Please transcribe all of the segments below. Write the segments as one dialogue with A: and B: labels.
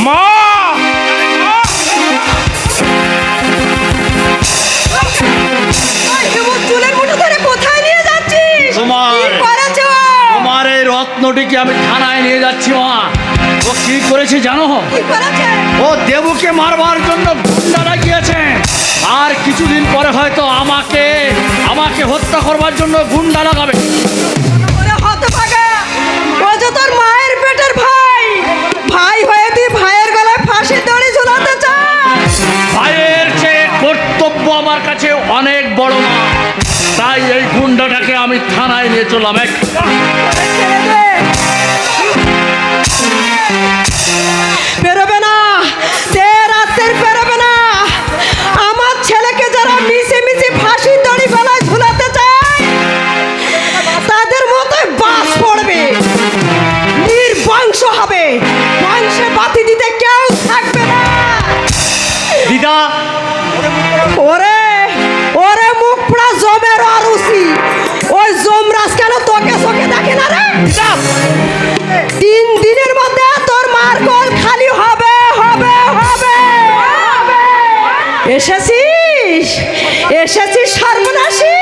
A: মা! তোমার- এই রত্নটিকে আমি থানায় নিয়ে যাচ্ছি মা। ও কি করেছে জানো? ও দেবুকে মারবার জন্য গুন্ডা লাগিয়েছে আর কিছুদিন পরে হয়তো আমাকে আমাকে হত্যা করবার জন্য গুন্ডা লাগাবে।
B: তোর মায়ের পেটের ভাই! ভাই হয়ে তুই ভাইয়ের গলায় দড়ি ঝুলাতে চাস
A: ভাইয়ের চেয়ে কর্তব্য আমার কাছে অনেক বড় মা তাই এই গুন্ডাটাকে আমি থানায় নিয়ে চললাম। এক
B: বেরোবে এসেছিস? এসেছিস সর্বনাশী?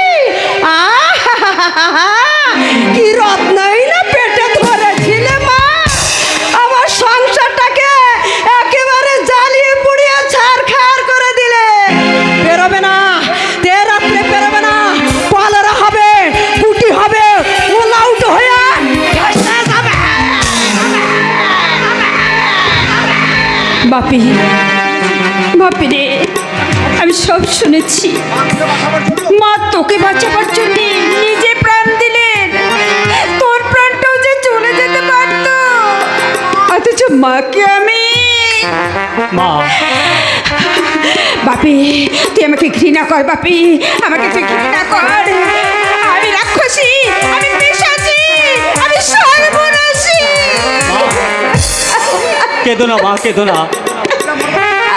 B: কি রত্নই না পেটে ধরেছিলে মা? আমার সংসারটাকে একেবারে জ্বালিয়ে পুড়িয়ে ছাড় খার করে দিলে। বেরোবে না, তে রাত্রে বেরোবে না। কলেরা হবে কুটি হবে, ওলাউট হয়ে
C: বাপি বাপি সব শুনেছি। মা তোকে বাঁচাবার জন্য নিজে প্রাণ দিলেন। তোর প্রাণটাও যে চলে যেতে পারত। অথচ মাকে আমি
A: মা।
C: বাপি তুই আমাকে ঘৃণা কর বাপি। আমাকে তুই ঘৃণা কর। আমি রাক্ষসী আমি পেশাচি আমি সর্বনাশী।
D: কেঁদো না মা কেঁদো না।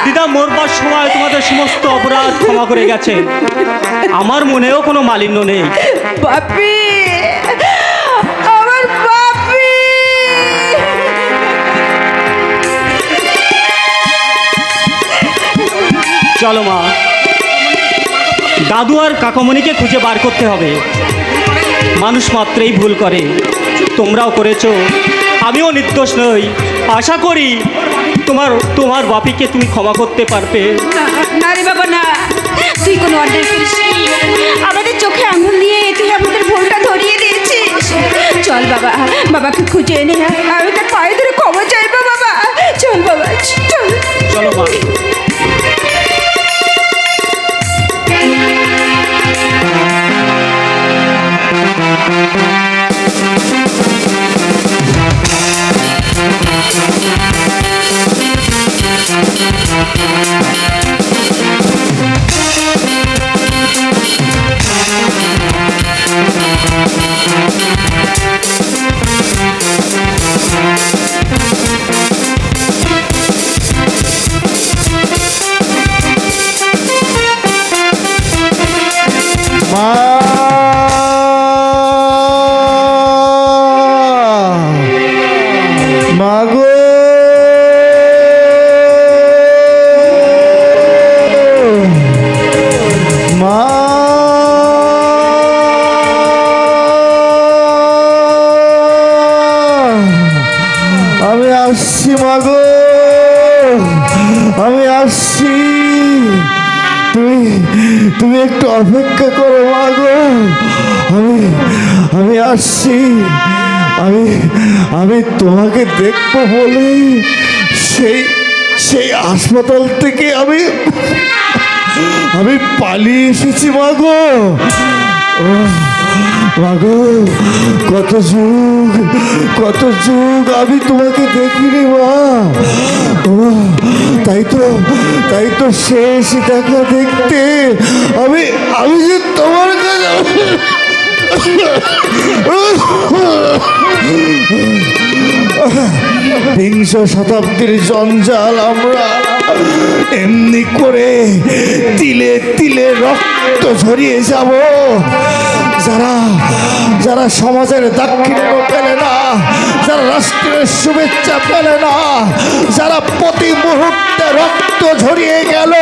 D: দিদা মরবার সময় তোমাদের সমস্ত অপরাধ ক্ষমা করে গেছে। আমার মনেও কোনো মালিন্য নেই।
C: বাপি আমার বাপি।
D: চলো মা দাদু আর কাকামণিকে খুঁজে বার করতে হবে। মানুষ মাত্রেই ভুল করে। তোমরাও করেছ। আমিও নির্দোষ নই। আশা করি তোমার তোমার বাপিকে তুমি ক্ষমা করতে পারবে।
C: না, রে বাবা না। তুই কোনো অন্যায় করিসনি আমাদের চোখে আঙুল দিয়ে তুই আমাদের ভুলটা ধরিয়ে দিয়েছিস। চল বাবা বাবাকে খুঁজে এনে আমি তার পায়ে ধরে ক্ষমা চাইব বাবা। চল বাবা চল।
D: চলো মা
E: মা। অপেক্ষা করো মাগো আমি আমি আসছি। আমি আমি তোমাকে দেখব বলে সেই সেই হাসপাতাল থেকে আমি আমি পালিয়ে এসেছি মাগো মাগো কত যুগ কত যুগ আমি তোমাকে দেখিনি মা। তাই তো তাই তো শেষ দেখা দেখতে। আমি আমি যে তোমার কাছে বিংশ শতাব্দীর জঞ্জাল আমরা এমনি করে তিলে তিলে রক্ত ঝরিয়ে যাব। যারা যারা সমাজের দাক্ষিণ্য পেলে না, যারা রাষ্ট্রের শুভেচ্ছা পেলে না, যারা প্রতি মুহূর্তে রক্ত ঝরিয়ে গেল।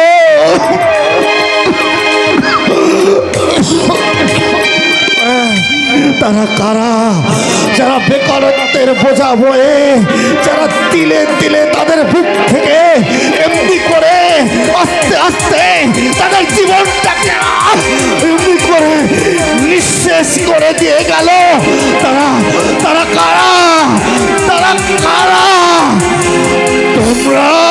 E: তারা কারা? যারা বেকারত্বের বোঝা বয়ে, যারা তিলে তিলে তাদের বুক থেকে এমনি করে আস্তে আস্তে তাদের জীবনটাকে এমনি করে নিঃশেষ করে দিয়ে গেল। তারা তারা কারা? তারা কারা? তোমরা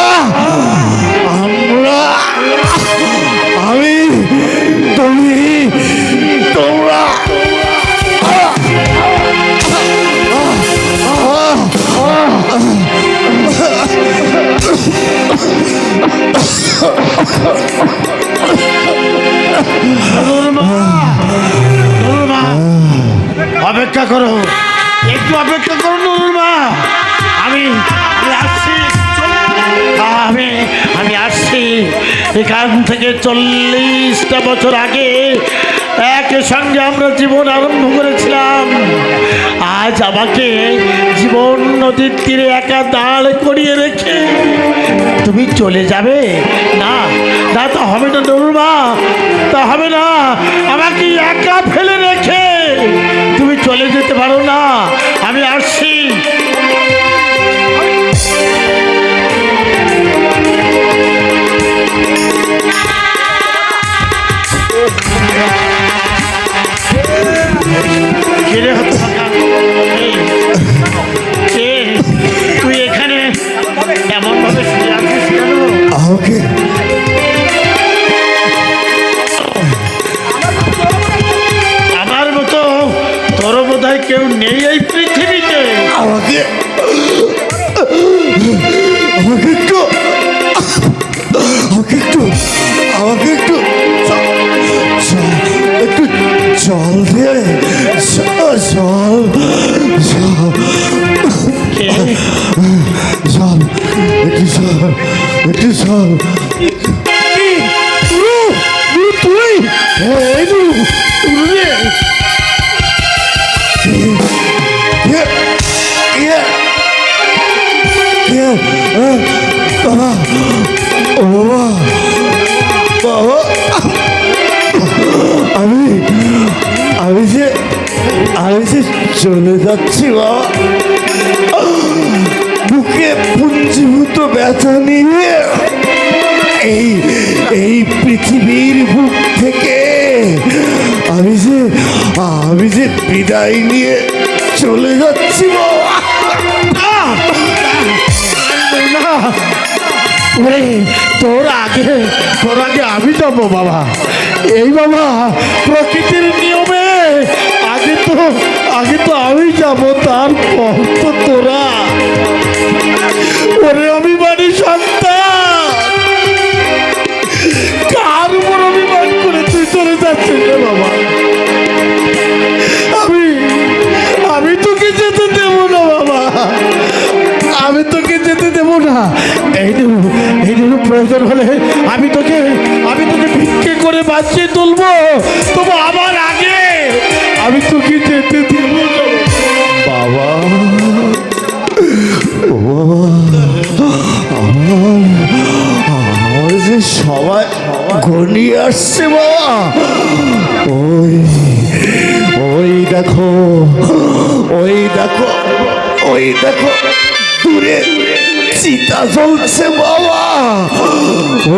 F: করো। একটু অপেক্ষা করো নুরুল মা। আমি আসছি। আমি আমি আসছি। এখান থেকে চল্লিশটা বছর আগে সঙ্গে আমরা জীবন আরম্ভ করেছিলাম। আজ আমাকে জীবন নদীর তীরে একা দাঁড় করিয়ে রেখে তুমি চলে যাবে? না, তা হবে না, নুরুল মা। তা হবে না। আমাকে একা ফেলে যেতে পারো না।
E: একটু জল
F: কি?
E: নুরু, নুরু, তুই এই নুরু, নুরু রে। ইয়ে, ইয়ে, ইয়ে, আহ, বাবা ও বাবা বাবা আমি আমি যে আমি যে চলে যাচ্ছি বাবা বুকে পুঞ্জীভূত ব্যথা নিয়ে এই এই পৃথিবীর বুক থেকে আমি যে আমি যে বিদায় নিয়ে চলে যাচ্ছি
F: তোর আগে তোর আগে আমি যাব বাবা। এই বাবা, প্রকৃতির নিয়মে আগে তো আগে তো আমি যাব, তারপর তো তোরা। ওরে, আমি বাড়ির সন্তান বাঁচিয়ে তুলবো। তবু আমার আগে। আমি তোকে যেতে দেবো
E: বাবা। আমার যে সবাই ঘনিয়ে আসছে, বাবা। ওই ওই দেখো ওই দেখো ওই দেখো। দূরে। চিতা জ্বলছে বাবা।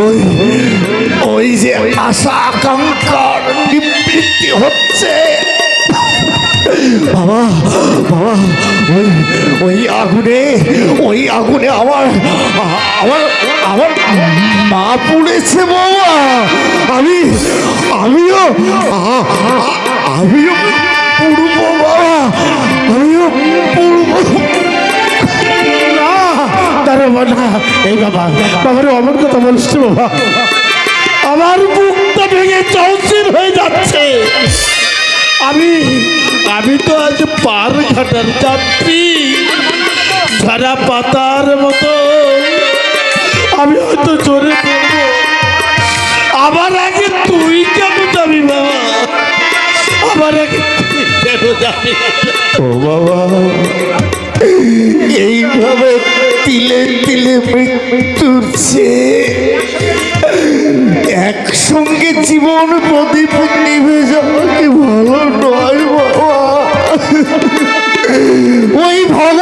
E: ওই ওই যে আশা আকাঙ্ক্ষার নিবৃত্তি হচ্ছে। বাবা বাবা, ওই ওই আগুনে ওই আগুনে আমার আমার আমার মা পুড়েছে বাবা। আমি, আমিও আমিও পুড়ব বাবা। আমিও পুড়ব।
F: দাঁড়াবো না এই বাবা, বাবার অমন কথা বলিস তো বাবা। আমার বুকটা ভেঙে চৌচির হয়ে যাচ্ছে। আমি আমি তো আজ পার ঘাটার যাত্রী। ঝরা পাতার মতো। আমি হয়তো পড়ব আমার আগে তুই কেন যাবি, বাবা? আমার আগে তুই কেন যাবি?
E: ও বাবা এইভাবে তিলে তিলে মৃত্যুর চেয়ে একসঙ্গে জীবন প্রদীপ নিভে যাওয়া কি ভালো নয় বাবা? ওই ভগবানকে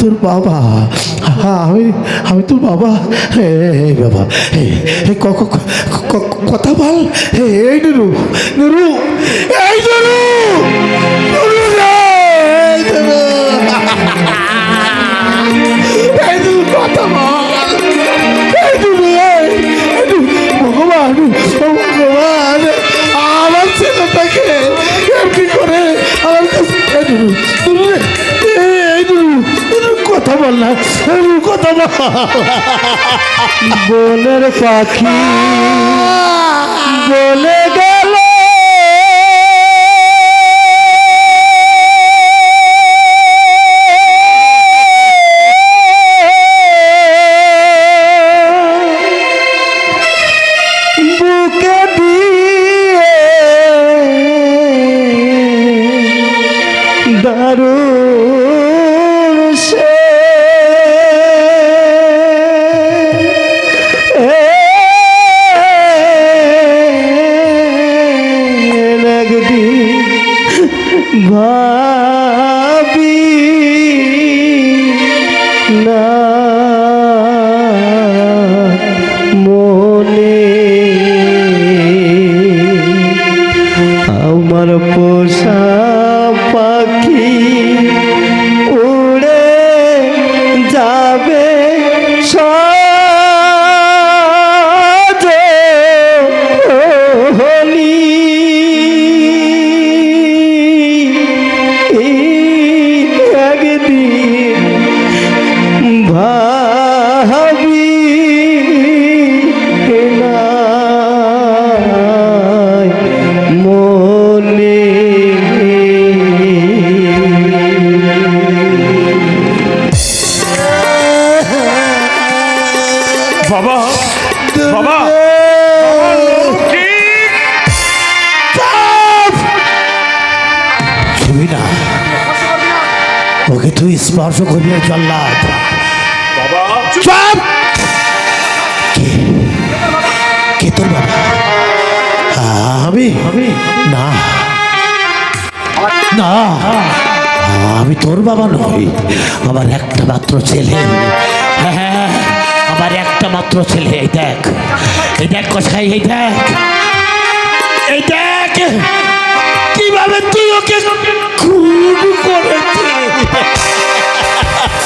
E: তোর বাবা। আমি আমি তোর বাবা। এই বাবা। ক- কথা বল। নুরু এই নুরু নুরু এই নুরু। কথা বল। ভগবান ভগবান আমার ছেলেটাকে এমনি করে আমার কাছে কথা বল না কথা বল। বনের পাখি বলে গেল না জল্লাদ কে? তোর বাবা? আমি? না। না। আমি তোর বাবা নই। আমার একটা মাত্র ছেলে। হ্যাঁ আমার একটা মাত্র ছেলে এই দেখ। এই দেখ কোথায় এই দেখ। এই দেখ। কীভাবে তুই ওকে খুন করেছিস?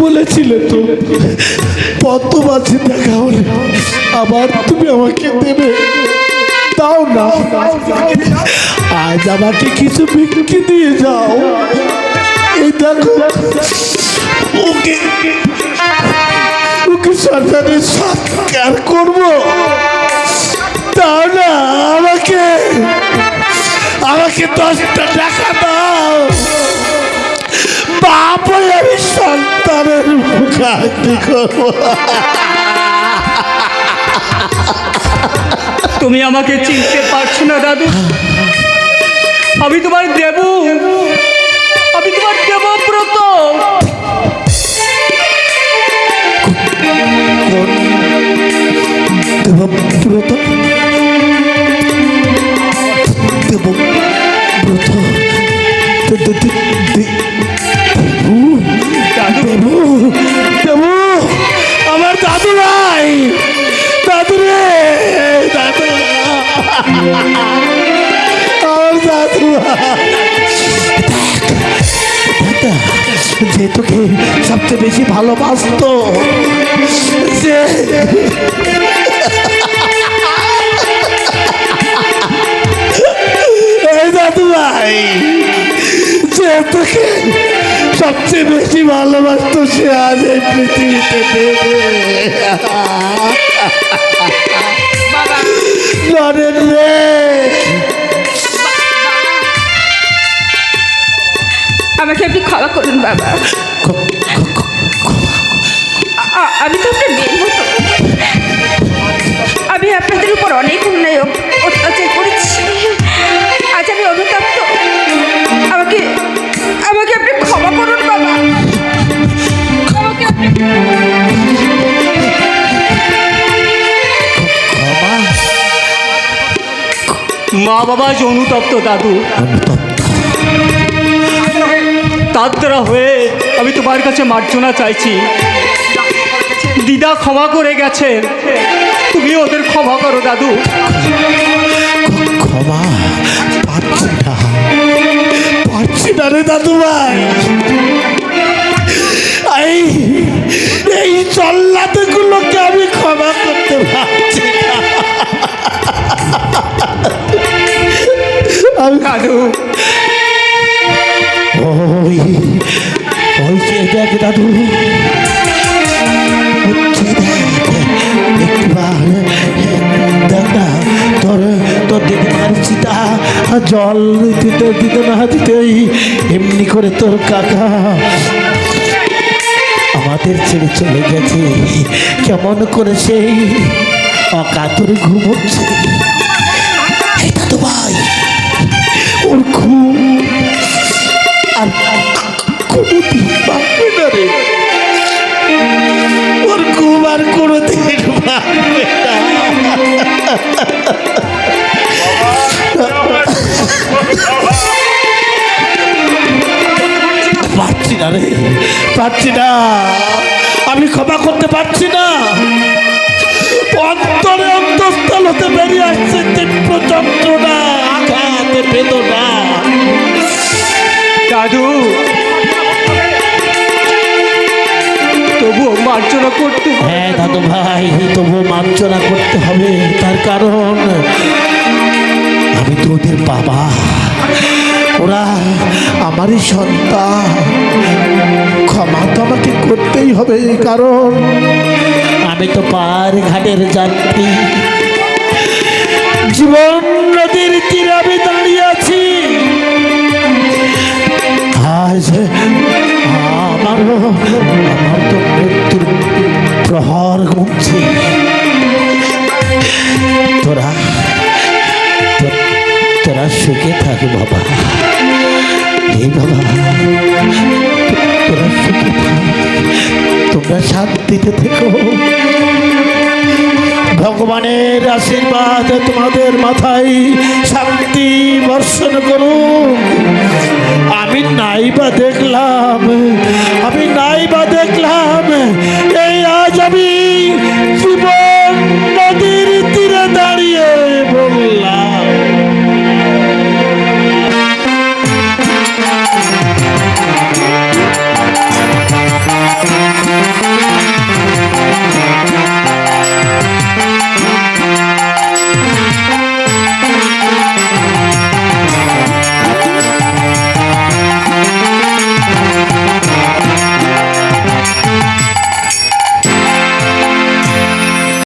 E: বলেছিলে তো কত মাঝে দেখা হলে। আবার তুমি আমাকে দেবে। দাও না। আজ আমাকে কিছু ভিক্ষে দিয়ে যাও। এই দেখো, ওকে ওকে সরকারি সৎকার করব। দাও না আমাকে। আমাকে দশটা টাকা দাও। বাপ আমি সন্তানের মুখাগ্নি করব।
D: তুমি আমাকে চিনতে পারছ না দাদু। আমি তোমার দেব। আমি তোমার দেবব্রত।
E: দেবব্রত? দেবব্রত? দেবু যে তোকে সবচেয়ে বেশি ভালোবাসতো যে যে তোকে সবচেয়ে বেশি ভালোবাসতো সে আজ এই পৃথিবীতে। নরেন রে
C: আমাকে আপনি ক্ষমা করুন, বাবা। আমি তো আপনার মেয়ের মতো। আমি আপনাদের উপর অনেক অন্যায়
D: মা বাবা যে অনুতপ্ত দাদু। তার দ্বারা হয়ে আমি তোমার কাছে মার্জনা চাইছি। দিদা ক্ষমা করে গেছেন। তুমি ওদের ক্ষমা করো দাদু।
E: ক্ষমা? পাচ্ছি না। পাচ্ছি না রে দাদু ভাই। এই এই চল্লাতে গুলোকে আমি ক্ষমা করতে পারছি জল দিতে দিতে না দিতেই এমনি করে তোর কাকা। আমাদের ছেড়ে চলে গেছে। কেমন করে সেই অকাতরে ঘুমোচ্ছে। কোনোদিন পাবে না না পারছি না রে, পারছি না। আমি ক্ষমা করতে পারছি না। অন্তরে অন্তঃস্থল হতে বেরিয়ে আসছে তীব্র যন্ত্রণা, আঘাত বেদনা।
D: দাদু তবুও মার্জনা করতে।
E: হ্যাঁ দাদু ভাই, তবু মার্জনা করতে হবে, তার কারণ আমি তো ওদের বাবা। ওরা আমারই সন্তান। ক্ষমা তো করতেই হবে কারণ। আমি তো পার ঘাটের যাত্রী। জীবন নদীর তীরে আমি দাঁড়িয়ে আছি। আজ আমারও আমার তো ঘুমছে তোরা তোরা সুখে থাক বাবা। এই বাবা, তোরা সুখে থাক। তোমরা শান্তিতে থেকো। ভগবানের আশীর্বাদ তোমাদের মাথায়। শান্তি বর্ষণ করুন